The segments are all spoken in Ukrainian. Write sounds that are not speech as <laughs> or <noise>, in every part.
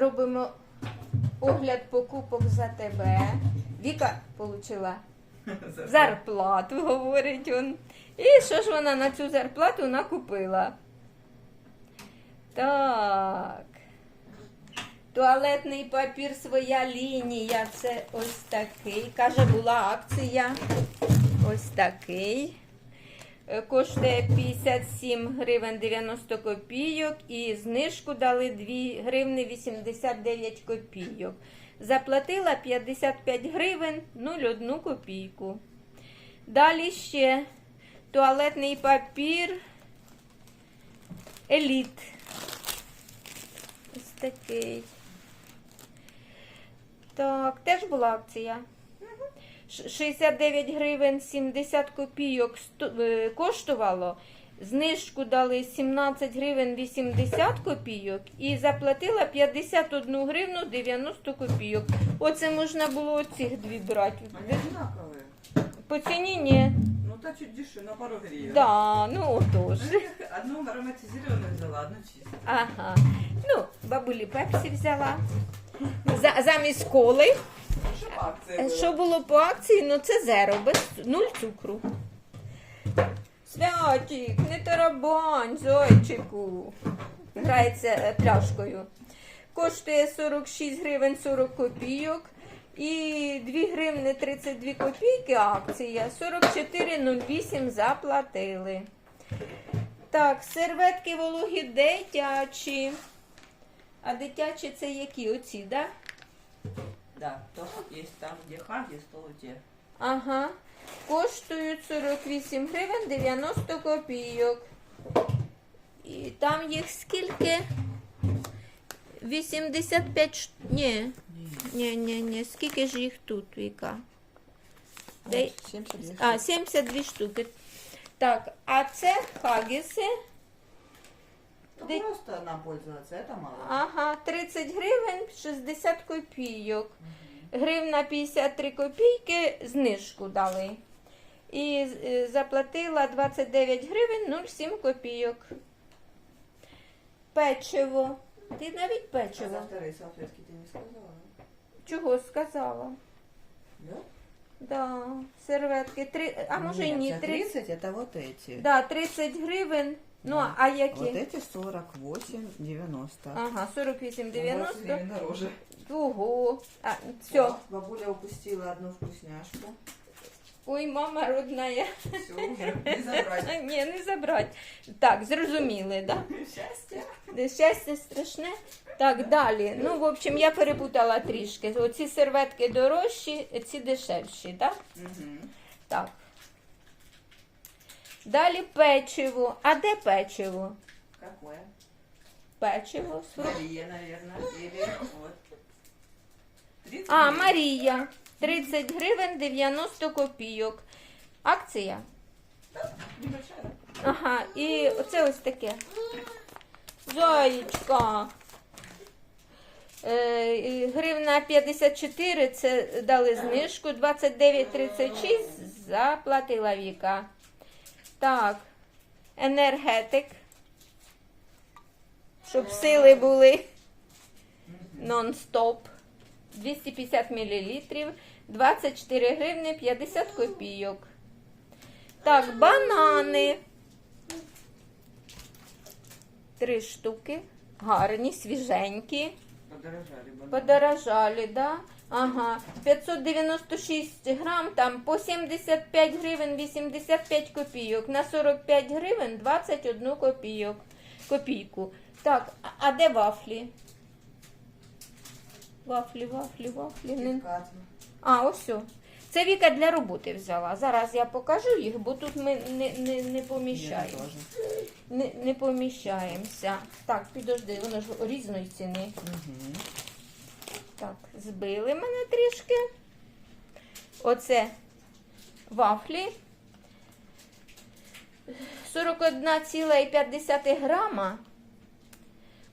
робимо огляд покупок за тебе. Віка отримала зарплату, говорить він. І що ж вона на цю зарплату накупила? Так. Туалетний папір, своя лінія. Це ось такий. Каже, була акція. Ось такий. Е, Коштує 57 гривень 90 копійок і знижку дали 2 гривни 89 копійок. Заплатила 55 гривень 01 копійку. Далі ще туалетний папір еліт. Ось такий. Так, теж була акція. Ш- 69 гривень 70 копійок е, коштувало. Знижку дали 17 гривень 80 копійок і заплатила 51 гривну 90 копійок. Оце можна було цих дві брати. Они одинаковые. По ціні ні. Ну, та чуть дешевле, на пару гривен. Да, ну отож. Ну, Одну ароматизированную взяла, одну чистую. Ага. Ну, бабулі пепсі взяла. За, замість коли. Що було? По акції? Ну це зеро, без нуль цукру. Святік, не тарабань, зайчику. Грається е, пляшкою. Коштує 46 гривень 40 копійок. І 2 гривни 32 копійки акція. 44,08 заплатили. Так, серветки вологі дитячі. А дитячі це які? Оці, так? Да? Да, то есть там, где Хагис, то тебя. Ага. Коштують 48 гривень 90 копійок. І там їх скільки? 85 ш... Ні. Ні, ні, ні. Скільки ж їх тут, Віка? Дай- 72 А, 72 штуки. Так, а це хагіси. Ну, Ди- просто нам пользоваться, это мало. Ага, 30 гривень 60 копійок. Гривна 53 копійки знижку дали. І е, заплатила 29 гривень 07 копійок. Печиво. Ти навіть А печиво. за вторые салфетки ты не сказала? Чого сказала? Да? Да, серветки. Три... А може і Нет, ні, за 30. 30 это вот эти. Да, 30 гривень. Ну, Да. а які? Вот эти 48, 90. Ага, 48, 90. гривен дороже. Ого. А, все. О, Бабуля упустила одну вкусняшку. Ой, мама родная. Все, уже не забрать. Ні, <laughs> не забрати. Так, зрозуміли, да? Счастье. Щастя страшне. Так, далі. Ну, в общем, я перепутала трішки. Оці серветки дорожчі, ці дешевші, так? Мгм. Так. Далі печиво. А де печиво? Какое? Печиво. з фрук- Мария, наверное. Или вот. 30 А, гривен. Марія. 30 гривень 90 копійок. Акція. Небольшая. Ага, і оце ось таке. Зоєчка. Е, і гривна 54, це дали знижку, 29,36 заплатила Віка. Так, енергетик. Щоб сили були. Нон-стоп. 250 мл, 24 гривни 50 копійок. Так, банани. Три штуки. Гарні, свіженькі. Подорожали бы. Подорожали, да? Ага. 596 грам, там по 75 гривень 85 копійок. На 45 гривень 21 копійок. Копійку. Так, а- де вафлі? Вафлі, вафлі, вафлі. Не... А, ось. Це Віка для роботи взяла. Зараз я покажу їх, бо тут ми не, не, не поміщаємо. Не, не поміщаємося. Так, підожди, воно ж різної ціни. Мгм. Так, збили мене трішки. Оце вафлі. 41,5 грама.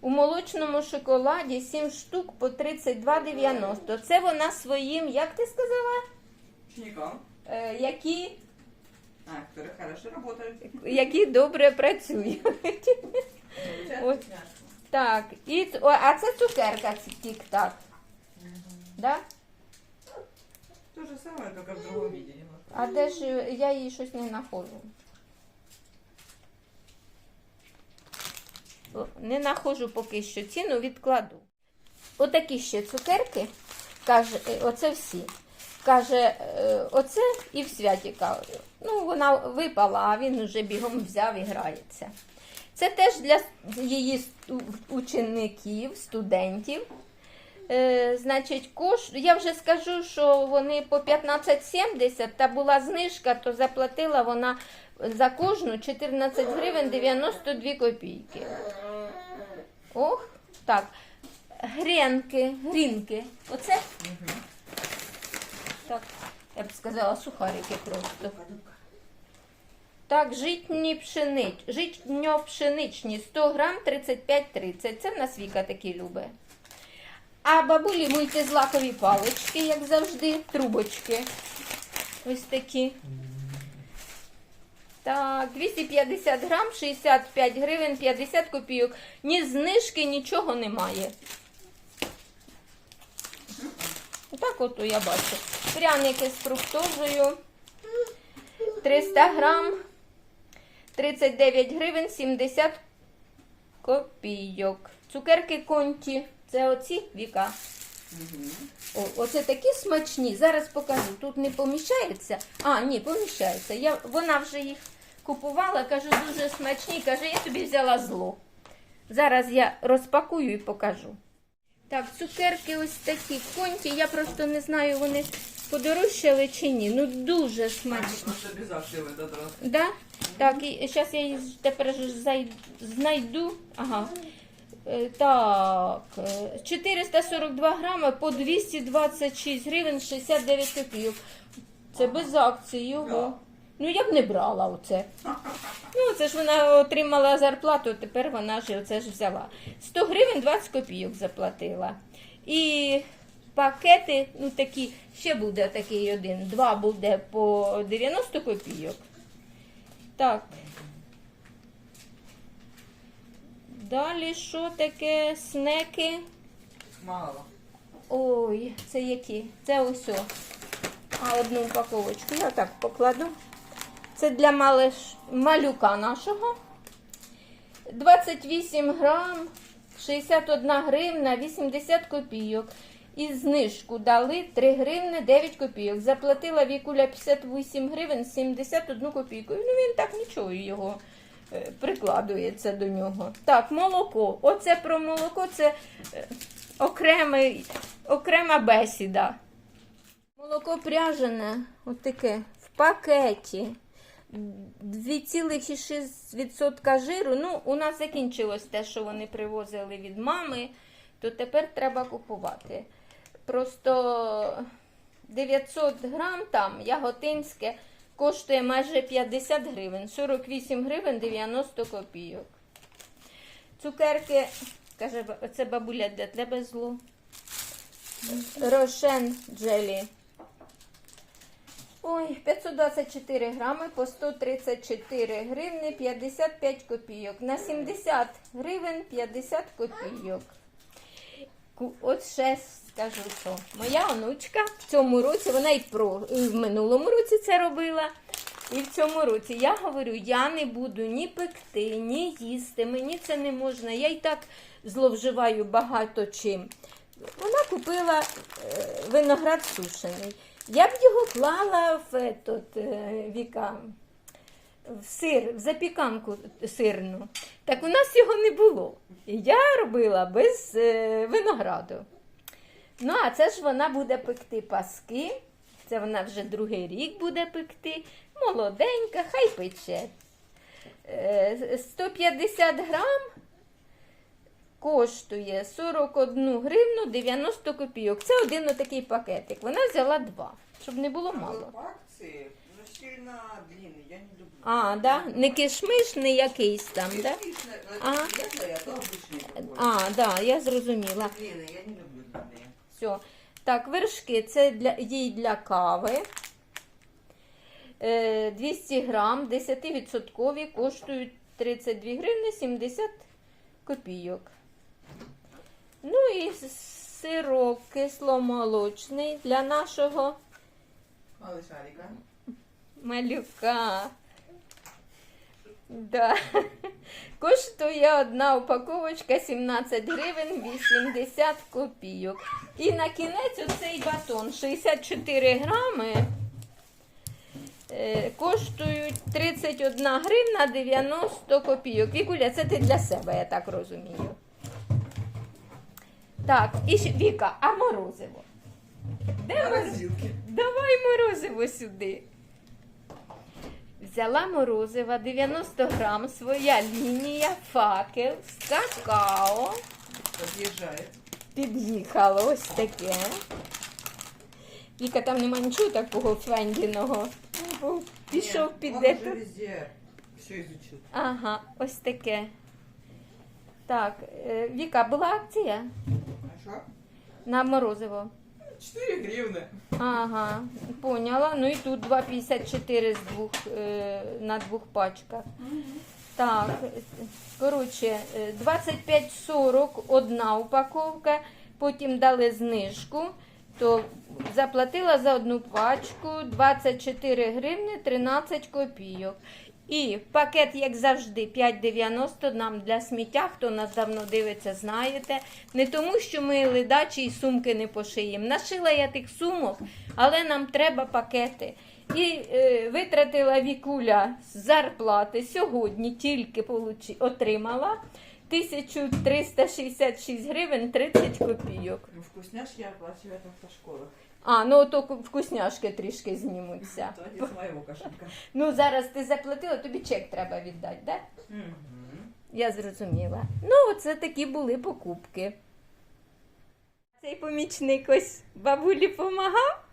У молочному шоколаді 7 штук по 32,90. Це вона своїм, як ти сказала? Ученикам. Е, які, А, хорошо работают. які добре працюють. Так, і, о, а це цукерка тік-так. Да? То же самое, только в другом виде немножко. А де ж я її щось не знаходжу? Не знаходжу поки що ціну, відкладу. Отакі ще цукерки. Каже, е, оце всі. Каже, е, оце і в святі святіка. Ну, вона випала, а він уже бігом взяв і грається. Це теж для її учеників, студентів. Е, значить, кош... я вже скажу, що вони по 15,70, та була знижка, то заплатила вона за кожну 14 гривень 92 копійки. Ох, так. Гренки, грінки. Оце? Так, я б сказала, сухарики просто. Так, житні пшенич, житньо-пшеничні 100 грам 35-30. Це в нас Віка такі любить. А бабулі мультизлакові палички, як завжди, трубочки. Ось такі. Так, 250 грам, 65 гривень, 50 копійок. Ні знижки, нічого немає. Так от я бачу. Пряники з фруктозою. 300 грам, 39 гривень, 70 копійок. Цукерки конті. Це оці віка. Мгм. О, оце такі смачні. Зараз покажу. Тут не поміщається. А, ні, поміщається. Я, вона вже їх купувала, кажу, дуже смачні. Каже, я тобі взяла зло. Зараз я розпакую і покажу. Так, цукерки ось такі конті. Я просто не знаю, вони подорожчали чи ні. Ну дуже смачні. Да? Так, і зараз я її тепер знайду. Ага. Е, Так, е, 442 грами по 226 гривень 69 копійок. Це без акції його. Ну я б не брала оце. <laughs> Ну, це ж вона отримала зарплату, тепер вона ж оце ж взяла. 100 гривень 20 копійок заплатила. І пакети, ну такі, ще буде такий один. Два буде по 90 копійок. Так. Далі що таке снеки? Мало. Ой, це які? Це ось. А одну упаковочку я так покладу. Це для малиш... малюка нашого. 28 грам, 61 гривна, 80 копійок. І знижку дали 3 гривни 9 копійок. Заплатила Вікуля 58 гривень 71 копійку. Ну він так нічого його прикладується до нього. Так, молоко. Оце про молоко це е, окремий, окрема бесіда. Молоко пряжене, отаке, в пакеті. 2,6% жиру. Ну, у нас закінчилось те, що вони привозили від мами, то тепер треба купувати. Просто 900 грам там яготинське коштує майже 50 гривень, 48 гривень 90 копійок. Цукерки, каже, це бабуля для тебе зло. Рошен джелі. Ой, 524 грами по 134 гривни 55 копійок. На 70 гривень 50 копійок. От ще скажу, що моя онучка в цьому році, вона і про і в минулому році це робила. І в цьому році я говорю, я не буду ні пекти, ні їсти, мені це не можна. Я і так зловживаю багато чим. Вона купила е, виноград сушений. Я б його клала в, этот, е, віка, в сир, в запіканку сирну. Так у нас його не було. І я робила без е, винограду. Ну, а це ж вона буде пекти паски. Це вона вже другий рік буде пекти. Молоденька, хай пече. Е, 150 грам коштує 41 гривну 90 копійок. Це один отакий пакетик. Вона взяла два, щоб не було мало. В акции, но сильно длинный, я не люблю. А, да? Не кишмиш, не якийсь там, да? Отлично, Ага. светлый, а то обычный такой. А, да, я зрозуміла. Длинный, я не люблю длинные. все. Так, вершки це для, їй для кави. Е, 200 грам, 10% коштують 32 гривни 70 копійок. Ну І сирок кисломолочний для нашого малюка. Да. <laughs> Коштує одна упаковочка 17 гривень 80 копійок. І на кінець оцей батон 64 грами. е, Коштують 31 гривна 90 копійок. Вікуля, це ти для себе, я так розумію. Так, і Віка, а морозиво? Де? Морозилки. Давай морозиво сюди. Взяла морозива 90 грам, своя лінія, факел з какао. Подъезжает. Під'їхало ось таке. Віка, там нема нічого такого фендіного. Пішов Нет, під он де уже везде все изучил. Ага, ось таке. Так, е, Віка, була акція А что? на морозиво. 4 гривны. Ага, поняла. Ну і тут 2,54 з двох, е, на двох пачках. Так, е, коротше, е, 25,40 одна упаковка, потім дали знижку, то заплатила за одну пачку 24 гривни 13 копійок. І пакет, як завжди, 5,90 нам для сміття. Хто нас давно дивиться, знаєте. Не тому, що ми ледачі і сумки не пошиємо. Нашила я тих сумок, але нам треба пакети. І е, витратила вікуля з зарплати сьогодні тільки отримала 1366 гривень 30 копійок. Ну, вкусняшки я оплачиваю в автошколах. А, ну то вкусняшки трішки знімуться. То не с моего кошелька. Ну зараз ти заплатила, тобі чек треба віддати, да? Мгм. Я зрозуміла. Ну, оце такі були покупки. Цей помічник ось бабулі помагав?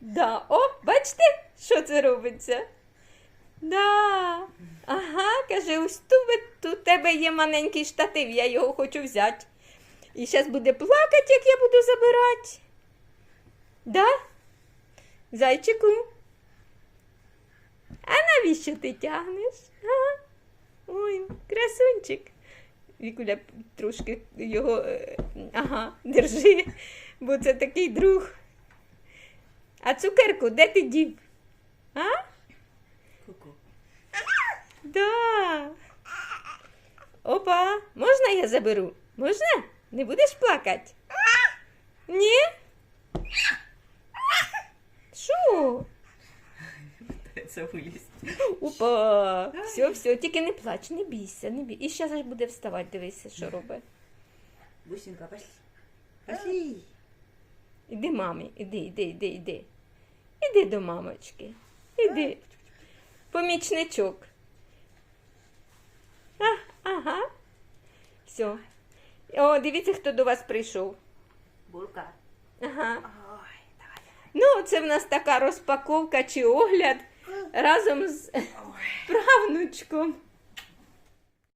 Да. О, бачите, що це робиться? Да. Ага, каже, ось тут, у тебе є маленький штатив, я його хочу взяти. І зараз буде плакати, як я буду забирати. Да? Зайчику. А навіщо ти тягнеш? Ага. Ой, красунчик. Вікуля трошки його. е, Ага, держи, бо це такий друг. А цукерку, де ти дів? А? Ку-ку. Да. Опа, можна я заберу? Можна? Не будеш плакати? Ні? Пытается вылезть. Опа! Все, все, тільки не плач, не бійся, не бійся. І зараз буде вставати, дивися, що робить. Бусинка, пошли. Пошли. Іди, мамі, іди, іди, іди, іди. Іди до мамочки. Іди. Помічничок. Ага. Все. О, дивіться, хто до вас прийшов. Булка. Ага. Ой, давай. Ну, це в нас така розпаковка чи огляд разом з правнучком.